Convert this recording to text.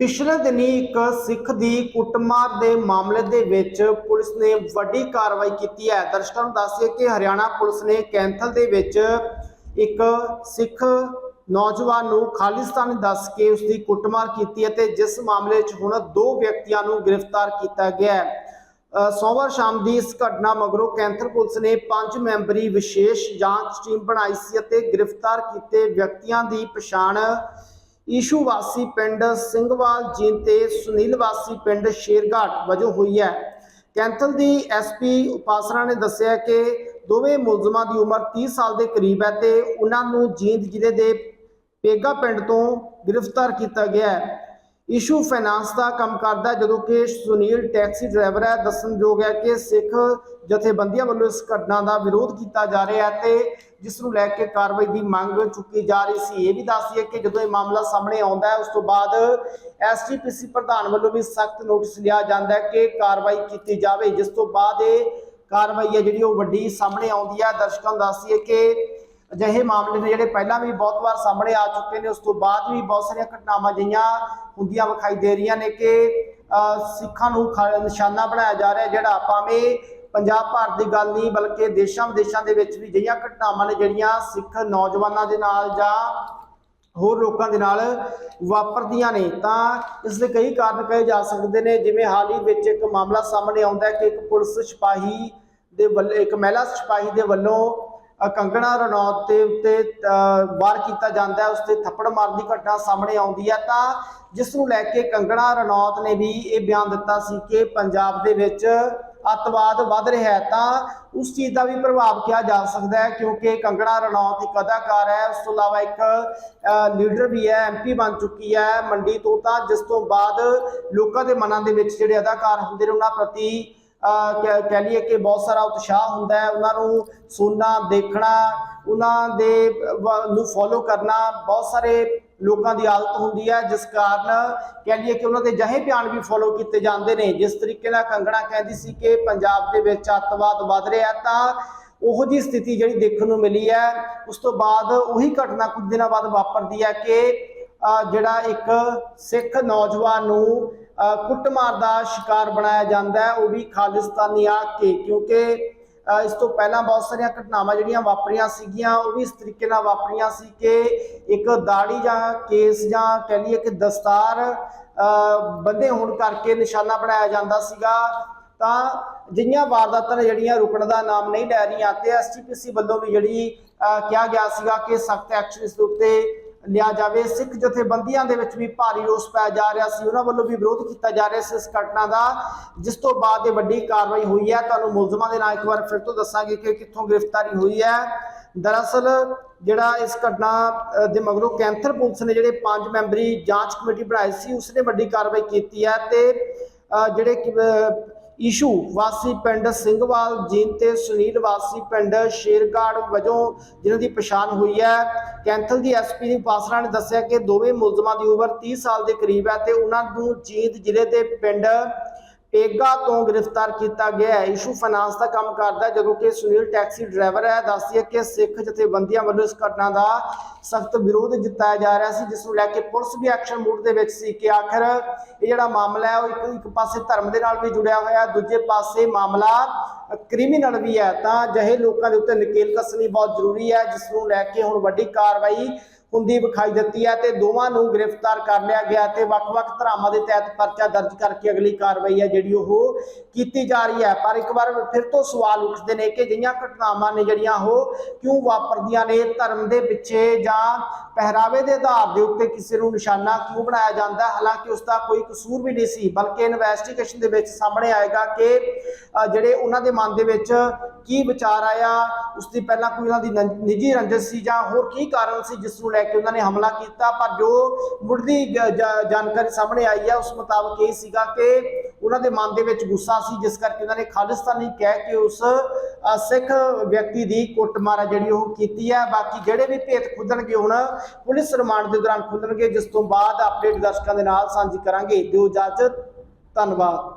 ਪਿਛਲੇ ਦਿਨੀ ਇੱਕ ਸਿੱਖ ਦੀ ਕੁੱਟਮਾਰ ਦੇ ਮਾਮਲੇ ਦੇ ਵਿੱਚ ਪੁਲਿਸ ਨੇ ਵੱਡੀ ਕਾਰਵਾਈ ਕੀਤੀ ਹੈ। ਦਰਸ਼ਕਾਂ ਨੂੰ ਦੱਸਿਏ ਕਿ ਹਰਿਆਣਾ ਪੁਲਿਸ ਨੇ ਕੈਂਥਲ ਦੇ ਵਿੱਚ ਇੱਕ ਸਿੱਖ ਨੌਜਵਾਨ ਨੂੰ ਖਾਲਿਸਤਾਨੀ ਦੱਸ ਕੇ ਉਸ ਦੀ ਕੁੱਟਮਾਰ ਕੀਤੀ ਹੈ ਤੇ ਜਿਸ ਮਾਮਲੇ 'ਚ ਹੁਣ ਦੋ ਵਿਅਕਤੀਆਂ ਨੂੰ ਗ੍ਰਿਫਤਾਰ ਕੀਤਾ ਗਿਆ ਹੈ। ਅ, ਸੋਮਵਾਰ ਸ਼ਾਮ ਦੀ ਇਸ ਘਟਨਾ ਮਗਰੋਂ ਕੈਂਥਲ ਪੁਲਿਸ ਨੇ ਪੰਜ ਮੈਂਬਰੀ ਵਿਸ਼ੇਸ਼ ਜਾਂਚ ਟੀਮ ਬਣਾਈ ਸੀ ਅਤੇ ਗ੍ਰਿਫਤਾਰ ਕੀਤੇ ਵਿਅਕਤੀਆਂ ਦੀ ਪਛਾਣ ਈਸ਼ੂ ਵਾਸੀ ਪਿੰਡ ਸਿੰਘਵਾਲ ਜੀਨ ਤੇ ਸੁਨੀਲ ਵਾਸੀ ਪਿੰਡ ਸ਼ੇਰਘਾਟ ਵਜੋਂ ਹੋਈ ਹੈ। ਕੈਂਥਲ ਦੀ ਐਸਪੀ ਉਪਾਸਰਾ ਨੇ ਦੱਸਿਆ ਕਿ ਦੋਵੇਂ ਮੁਲਜ਼ਮਾਂ ਦੀ ਉਮਰ 30 ਸਾਲ ਦੇ ਕਰੀਬ ਹੈ ਤੇ ਉਹਨਾਂ ਨੂੰ ਜੀਂਦ ਜ਼ਿਲ੍ਹੇ ਦੇ ਪੇਗਾ ਪਿੰਡ ਤੋਂ ਗ੍ਰਿਫਤਾਰ ਕੀਤਾ ਗਿਆ ਹੈ। ਇਸ਼ੂ ਫਾਈਨਾਂਸ ਦਾ ਕੰਮ ਕਰਦਾ ਜਦੋਂ ਕਿ ਸੁਨੀਲ ਟੈਕਸੀ ਡਰਾਈਵਰ ਹੈ। ਦੱਸਣਯੋਗ ਹੈ ਕਿ ਸਿੱਖ ਜਥੇਬੰਦੀਆਂ ਵੱਲੋਂ ਇਸ ਘਟਨਾ ਦਾ ਵਿਰੋਧ ਕੀਤਾ ਜਾ ਰਿਹਾ ਹੈ ਤੇ ਜਿਸ ਨੂੰ ਲੈ ਕੇ ਕਾਰਵਾਈ ਦੀ ਮੰਗ ਚੁੱਕੀ ਜਾ ਰਹੀ ਸੀ। ਇਹ ਵੀ ਦੱਸੀਏ ਕਿ ਜਦੋਂ ਇਹ ਮਾਮਲਾ ਸਾਹਮਣੇ ਆਉਂਦਾ ਹੈ, ਉਸ ਤੋਂ ਬਾਅਦ ਐਸਟੀਪੀਸੀ ਪ੍ਰਧਾਨ ਵੱਲੋਂ ਵੀ ਸਖਤ ਨੋਟਿਸ ਲਿਆ ਜਾਂਦਾ ਹੈ ਕਿ ਕਾਰਵਾਈ ਕੀਤੀ ਜਾਵੇ। ਜਿਸ ਤੋਂ ਬਾਅਦ ਇਹ ਕਾਰਵਾਈ ਹੈ ਜਿਹੜੀ ਉਹ ਵੱਡੀ ਸਾਹਮਣੇ ਆਉਂਦੀ ਹੈ। ਦਰਸ਼ਕਾਂ ਨੂੰ ਦੱਸੀਏ ਕਿ ਅਜਿਹੇ ਮਾਮਲੇ ਨੇ ਜਿਹੜੇ ਪਹਿਲਾਂ ਵੀ ਬਹੁਤ ਵਾਰ ਸਾਹਮਣੇ ਆ ਚੁੱਕੇ ਨੇ, ਉਸ ਤੋਂ ਬਾਅਦ ਵੀ ਬਹੁਤ ਸਾਰੀਆਂ ਘਟਨਾਵਾਂ ਜਿਹੀਆਂ ਹੁੰਦੀਆਂ ਵਿਖਾਈ ਦੇ ਰਹੀਆਂ ਨੇ ਕਿ ਸਿੱਖਾਂ ਨੂੰ ਖ- ਨਿਸ਼ਾਨਾ ਬਣਾਇਆ ਜਾ ਰਿਹਾ ਜਿਹੜਾ ਭਾਵੇਂ ਪੰਜਾਬ ਭਾਰਤ ਦੀ ਗੱਲ ਨਹੀਂ, ਬਲਕਿ ਦੇਸ਼ਾਂ ਵਿਦੇਸ਼ਾਂ ਦੇ ਵਿੱਚ ਵੀ ਜਿਹੀਆਂ ਘਟਨਾਵਾਂ ਨੇ ਜਿਹੜੀਆਂ ਸਿੱਖ ਨੌਜਵਾਨਾਂ ਦੇ ਨਾਲ ਜਾਂ ਹੋਰ ਲੋਕਾਂ ਦੇ ਨਾਲ ਵਾਪਰਦੀਆਂ ਨੇ। ਤਾਂ ਇਸ ਦੇ ਕਈ ਕਾਰਨ ਕਹੇ ਜਾ ਸਕਦੇ ਨੇ, ਜਿਵੇਂ ਹਾਲ ਹੀ ਵਿੱਚ ਇੱਕ ਮਾਮਲਾ ਸਾਹਮਣੇ ਆਉਂਦਾ ਹੈ ਕਿ ਇੱਕ ਪੁਲਿਸ ਸਿਪਾਹੀ ਦੇ ਵੱਲੋਂ, ਇੱਕ ਮਹਿਲਾ ਸਿਪਾਹੀ ਦੇ ਵੱਲੋਂ ਕੰਗਣਾ ਰਣੌਤ ਦੇ ਉੱਤੇ ਵਾਰ ਕੀਤਾ ਜਾਂਦਾ ਹੈ ਉਸ ਤੇ ਥੱਪੜ ਮਾਰਨ ਦੀ ਘਟਨਾ ਸਾਹਮਣੇ ਆਉਂਦੀ ਹੈ। ਤਾਂ ਜਿਸ ਨੂੰ ਲੈ ਕੇ ਕੰਗਣਾ ਰਣੌਤ ਨੇ ਵੀ ਇਹ ਬਿਆਨ ਦਿੱਤਾ ਸੀ ਕਿ ਪੰਜਾਬ ਦੇ ਵਿੱਚ ਅੱਤਵਾਦ ਵੱਧ ਰਿਹਾ ਹੈ, ਤਾਂ ਉਸ ਚੀਜ਼ ਦਾ ਵੀ ਪ੍ਰਭਾਵ ਕਿਹਾ ਜਾ ਸਕਦਾ ਹੈ, ਕਿਉਂਕਿ ਕੰਗਣਾ ਰਣੌਤ ਇੱਕ ਅਦਾਕਾਰ ਹੈ। ਉਸ ਤੋਂ ਇਲਾਵਾ ਇੱਕ ਲੀਡਰ ਵੀ ਹੈ ਐਮਪੀ ਬਣ ਚੁੱਕੀ ਹੈ ਮੰਡੀ ਤੋਂ। ਤਾਂ ਜਿਸ ਤੋਂ ਬਾਅਦ ਲੋਕਾਂ ਦੇ ਮਨਾਂ ਦੇ ਵਿੱਚ ਜਿਹੜੇ ਅਦਾਕਾਰ ਹੁੰਦੇ ਨੇ, ਉਹਨਾਂ ਪ੍ਰਤੀ ਕਹਿ ਕਹਿ ਲਈਏ ਕਿ ਬਹੁਤ ਸਾਰਾ ਉਤਸ਼ਾਹ ਹੁੰਦਾ ਹੈ, ਉਹਨਾਂ ਨੂੰ ਸੁਣਨਾ, ਦੇਖਣਾ, ਉਹਨਾਂ ਦੇ ਨੂੰ ਫੋਲੋ ਕਰਨਾ, ਬਹੁਤ ਸਾਰੇ ਲੋਕਾਂ ਦੀ ਆਦਤ ਹੁੰਦੀ ਹੈ, ਜਿਸ ਕਾਰਨ ਕਹਿ ਲਈਏ ਕਿ ਉਹਨਾਂ ਦੇ ਜਹੇ ਬਿਆਨ ਵੀ ਫੋਲੋ ਕੀਤੇ ਜਾਂਦੇ ਨੇ। ਜਿਸ ਤਰੀਕੇ ਨਾਲ ਕੰਗਣਾ ਕਹਿੰਦੀ ਸੀ ਕਿ ਪੰਜਾਬ ਦੇ ਵਿੱਚ ਅੱਤਵਾਦ ਵੱਧ ਰਿਹਾ ਤਾਂ ਉਹੋ ਜੀ ਸਥਿਤੀ ਜਿਹੜੀ ਦੇਖਣ ਨੂੰ ਮਿਲੀ ਹੈ, ਉਸ ਤੋਂ ਬਾਅਦ ਉਹੀ ਘਟਨਾ ਕੁਝ ਦਿਨਾਂ ਬਾਅਦ ਵਾਪਰਦੀ ਹੈ ਕਿ ਜਿਹੜਾ ਇੱਕ ਸਿੱਖ ਨੌਜਵਾਨ ਨੂੰ ਕੁੱਟਮਾਰ ਦਾ ਸ਼ਿਕਾਰ ਬਣਾਇਆ ਜਾਂਦਾ ਹੈ, ਉਹ ਵੀ ਖਾਲਿਸਤਾਨੀ ਆ ਕੇ, ਕਿਉਂਕਿ ਇਸ ਤੋਂ ਪਹਿਲਾਂ ਬਹੁਤ ਸਾਰੀਆਂ ਘਟਨਾਵਾਂ ਜਿਹੜੀਆਂ ਵਾਪਰੀਆਂ ਸੀਗੀਆਂ, ਉਹ ਵੀ ਇਸ ਤਰੀਕੇ ਨਾਲ ਵਾਪਰੀਆਂ ਸੀ ਕਿ ਇੱਕ ਦਾੜੀ ਜਾਂ ਕੇਸ ਜਾਂ ਕਹਿ ਲਈਏ ਕਿ ਦਸਤਾਰ, ਅਹ ਬੰਦੇ ਹੋਣ ਕਰਕੇ ਨਿਸ਼ਾਨਾ ਬਣਾਇਆ ਜਾਂਦਾ ਸੀਗਾ। ਤਾਂ ਜਿਹੀਆਂ ਵਾਰਦਾਤਾਂ ਜਿਹੜੀਆਂ ਰੁਕਣ ਦਾ ਨਾਮ ਨਹੀਂ ਲੈ ਰਹੀਆਂ ਤੇ ਐਸਟੀਪੀਸੀ ਵੱਲੋਂ ਵੀ ਜਿਹੜੀ ਕਿਹਾ ਗਿਆ ਸੀਗਾ ਕਿ ਸਖਤ ਐਕਸ਼ਨ ਇਸ ਦੇ ਉੱਤੇ ਲਿਆ ਜਾਵੇ। ਸਿੱਖ ਜਥੇਬੰਦੀਆਂ ਦੇ ਵਿੱਚ ਵੀ ਭਾਰੀ ਰੋਸ ਪਾਇਆ ਜਾ ਰਿਹਾ ਸੀ। ਉਹਨਾਂ ਵੱਲੋਂ ਵੀ ਵਿਰੋਧ ਕੀਤਾ ਜਾ ਰਿਹਾ ਸੀ ਇਸ ਘਟਨਾ ਦਾ ਜਿਸ ਤੋਂ ਬਾਅਦ ਇਹ ਵੱਡੀ ਕਾਰਵਾਈ ਹੋਈ ਹੈ। ਤੁਹਾਨੂੰ ਮੁਲਜ਼ਮਾਂ ਦੇ ਨਾਂ ਇੱਕ ਵਾਰ ਫਿਰ ਤੋਂ ਦੱਸਾਂਗੇ ਕਿ ਕਿੱਥੋਂ ਗ੍ਰਿਫਤਾਰੀ ਹੋਈ ਹੈ। ਦਰਅਸਲ ਜਿਹੜਾ ਇਸ ਘਟਨਾ ਦੇ ਮਗਰੋਂ ਕੈਂਥਰ ਪੁਲਿਸ ਨੇ ਜਿਹੜੇ ਪੰਜ ਮੈਂਬਰੀ ਜਾਂਚ ਕਮੇਟੀ ਬਣਾਈ ਸੀ ਉਸਨੇ ਵੱਡੀ ਕਾਰਵਾਈ ਕੀਤੀ ਹੈ ਤੇ ਅ, ਜਿਹੜੇ ਕਿ, ਈਸ਼ੂ ਵਾਸੀ ਪਿੰਡ ਸਿੰਘਵਾਲ ਜੀਨ ਤੇ ਸੁਨੀਲ ਵਾਸੀ ਪਿੰਡ ਸ਼ੇਰਗਾੜ ਵਜੋਂ ਜਿਨ੍ਹਾਂ ਦੀ ਪਛਾਣ ਹੋਈ ਹੈ। ਕੈਂਥਲ ਦੀ ਐਸਪੀ ਦੀ ਪਾਸਰਾ ਨੇ ਦੱਸਿਆ ਕਿ ਦੋਵੇਂ ਮੁਲਜ਼ਮਾਂ ਦੀ ਉਮਰ 30 ਸਾਲ ਦੇ ਕਰੀਬ ਹੈ ਤੇ ਉਹਨਾਂ ਨੂੰ ਜੀਂਦ ਜ਼ਿਲ੍ਹੇ ਦੇ ਪਿੰਡ ਪੇਗਾ ਤੋਂ ਗ੍ਰਿਫਤਾਰ ਕੀਤਾ ਗਿਆ ਹੈ। ਇਸ਼ੂ ਫਾਈਨਾਂਸ ਦਾ ਕੰਮ ਕਰਦਾ ਜਦੋਂ ਕਿ ਸੁਨੀਲ ਟੈਕਸੀ ਡਰਾਈਵਰ ਹੈ। ਦੱਸਦੀ ਹੈ ਕਿ ਸਿੱਖ ਜਥੇਬੰਦੀਆਂ ਵੱਲੋਂ ਇਸ ਘਟਨਾ ਦਾ ਸਖਤ ਵਿਰੋਧ ਜਤਾਇਆ ਜਾ ਰਿਹਾ ਸੀ, ਜਿਸ ਨੂੰ ਲੈ ਕੇ ਪੁਲਿਸ ਵੀ ਐਕਸ਼ਨ ਮੂਡ ਦੇ ਵਿੱਚ ਸੀ ਕਿ ਆਖਰ ਇਹ ਜਿਹੜਾ ਮਾਮਲਾ ਹੈ, ਉਹ ਇੱਕ ਇੱਕ ਪਾਸੇ ਧਰਮ ਦੇ ਨਾਲ ਵੀ ਜੁੜਿਆ ਹੋਇਆ, ਦੂਜੇ ਪਾਸੇ ਮਾਮਲਾ ਕ੍ਰਿਮੀਨਲ ਵੀ ਹੈ। ਤਾਂ ਅਜਿਹੇ ਲੋਕਾਂ ਦੇ ਉੱਤੇ ਨਕੇਲ ਕੱਸਣੀ ਬਹੁਤ ਜ਼ਰੂਰੀ ਹੈ, ਜਿਸ ਨੂੰ ਲੈ ਕੇ ਹੁਣ ਵੱਡੀ ਕਾਰਵਾਈ ਹੁੰਦੀ ਵਿਖਾਈ ਦਿੱਤੀ ਹੈ ਤੇ ਦੋਵਾਂ ਨੂੰ ਗ੍ਰਿਫਤਾਰ ਕਰ ਲਿਆ ਗਿਆ ਤੇ ਵੱਖ-ਵੱਖ ਧਰਾਵਾਂ ਦੇ ਤਹਿਤ ਪਰਚਾ ਦਰਜ ਕਰਕੇ ਅਗਲੀ ਕਾਰਵਾਈ ਹੈ ਜਿਹੜੀ ਉਹ ਕੀਤੀ ਜਾ ਰਹੀ ਹੈ। ਪਰ ਇੱਕ ਵਾਰ ਫਿਰ ਤੋਂ ਸਵਾਲ ਉੱਠਦੇ ਨੇ ਕਿ ਜਿਹੀਆਂ ਘਟਨਾਵਾਂ ਨੇ ਜਿਹੜੀਆਂ ਉਹ ਕਿਉਂ ਵਾਪਰਦੀਆਂ ਨੇ? ਧਰਮ ਦੇ ਪਿੱਛੇ ਜਾਂ ਪਹਿਰਾਵੇ ਦੇ ਆਧਾਰ ਦੇ ਉੱਤੇ ਕਿਸੇ ਨੂੰ ਨਿਸ਼ਾਨਾ ਕਿਉਂ ਬਣਾਇਆ ਜਾਂਦਾ ਹਾਲਾਂਕਿ ਉਸ ਦਾ ਕੋਈ ਕਸੂਰ ਵੀ ਨਹੀਂ ਸੀ, ਬਲਕਿ ਇਨਵੈਸਟੀਗੇਸ਼ਨ ਦੇ ਵਿੱਚ ਸਾਹਮਣੇ ਆਏਗਾ ਕਿ ਜਿਹੜੇ ਉਹਨਾਂ ਦੇ ਮਨ ਦੇ ਵਿੱਚ ਕੀ ਵਿਚਾਰ ਆਇਆ ਉਸ ਦੀ ਪਹਿਲਾਂ ਕੋਈ ਉਹਨਾਂ ਦੀ ਨੰ- ਨਿੱਜੀ ਰੰਜਿਸ਼ ਸੀ ਜਾਂ ਹੋਰ ਕੀ ਕਾਰਨ ਸੀ ਜਿਸ ਨੂੰ ਲੈ ਕੇ ਉਹਨਾਂ ਨੇ ਹਮਲਾ ਕੀਤਾ ਪਰ ਜੋ ਮੁੱਢਲੀ ਜ- ਜ- ਜਾਣਕਾਰੀ ਸਾਹਮਣੇ ਆਈ ਹੈ ਉਸ ਮੁਤਾਬਕ ਇਹ ਸੀਗਾ ਕਿ ਉਹਨਾਂ ਦੇ ਮਨ ਦੇ ਵਿੱਚ ਗੁੱਸਾ ਸੀ ਜਿਸ ਕਰਕੇ ਉਹਨਾਂ ਨੇ ਖਾਲਿਸਤਾਨੀ ਕਹਿ ਕੇ ਉਸ ਅ, ਸਿੱਖ ਵਿਅਕਤੀ ਦੀ ਕੁੱਟਮਾਰ ਹੈ ਜਿਹੜੀ ਉਹ ਕੀਤੀ ਹੈ। ਬਾਕੀ ਜਿਹੜੇ ਵੀ ਭੇਤ ਖੁੱਲਣਗੇ ਹੁਣ ਪੁਲਿਸ ਰਿਮਾਂਡ ਦੇ ਦੌਰਾਨ ਖੁੱਲਣਗੇ ਜਿਸ ਤੋਂ ਬਾਅਦ ਅਪਡੇਟ ਦਰਸ਼ਕਾਂ ਦੇ ਨਾਲ ਸਾਂਝੀ ਕਰਾਂਗੇ। ਦਿਓ ਇਜਾਜ਼ਤ ਧੰਨਵਾਦ।